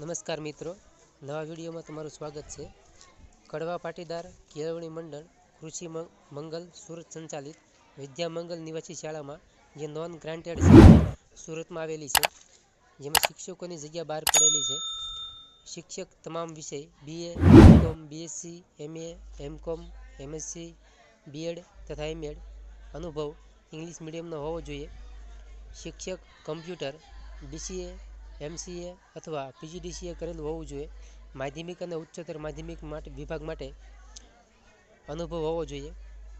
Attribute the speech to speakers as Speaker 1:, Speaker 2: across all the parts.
Speaker 1: નમસ્કાર મિત્રો. નવા વિડીયોમાં તમારું સ્વાગત છે. કડવા પાટીદાર કેળવણી મંડળ કૃષિ મંગલ સુરત સંચાલિત વિદ્યામંગલ નિવાસી શાળામાં જે નોન ગ્રાન્ટેડ સુરતમાં આવેલી છે. જેમાં શિક્ષકોની જગ્યા બહાર પડેલી છે. શિક્ષક તમામ વિષય BA BCom BSc MA MCom MSc BEd તથા એમએડ અનુભવ ઇંગ્લિશ મીડિયમનો હોવો જોઈએ. શિક્ષક કમ્પ્યુટર બીસીએ એમસીએ અથવા પીજીડીસીએ કરેલું હોવું જોઈએ. માધ્યમિક અને ઉચ્ચતર માધ્યમિક માટે વિભાગ માટે અનુભવ હોવો જોઈએ.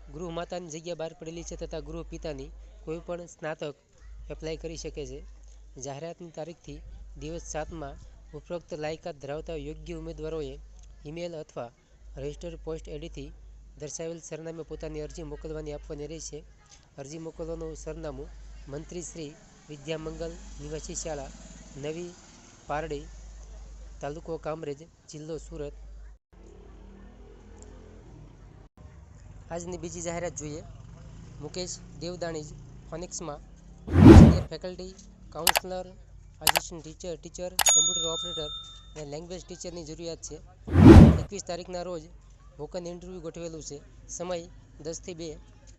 Speaker 1: ગૃહ માતાની જગ્યા બહાર પડેલી છે તથા ગૃહ પિતાની કોઈપણ સ્નાતક એપ્લાય કરી શકે છે. જાહેરાતની તારીખથી દિવસ સાતમાં ઉપરોક્ત લાયકાત ધરાવતા યોગ્ય ઉમેદવારોએ ઈમેલ અથવા રજિસ્ટર પોસ્ટ એડીથી દર્શાવેલ સરનામે પોતાની અરજી મોકલવાની આપવાની રહેશે અરજી મોકલવાનું સરનામું મંત્રી શ્રી વિદ્યામંગલ નિવાસી શાળા નવી પારડી, તાલુકો કામરેજ, જિલ્લો સુરત. આજની બીજી જાહેરાત જોઈએ Mukesh Devdani ફોનિક્સમાં faculty counsellor assistant teacher teacher computer operator અને લેંગ્વેજ ટીચરની જરૂરિયાત છે. એકવીસ તારીખના રોજ વોકન ઇન્ટરવ્યૂ ગોઠવેલું છે. સમય દસથી બે.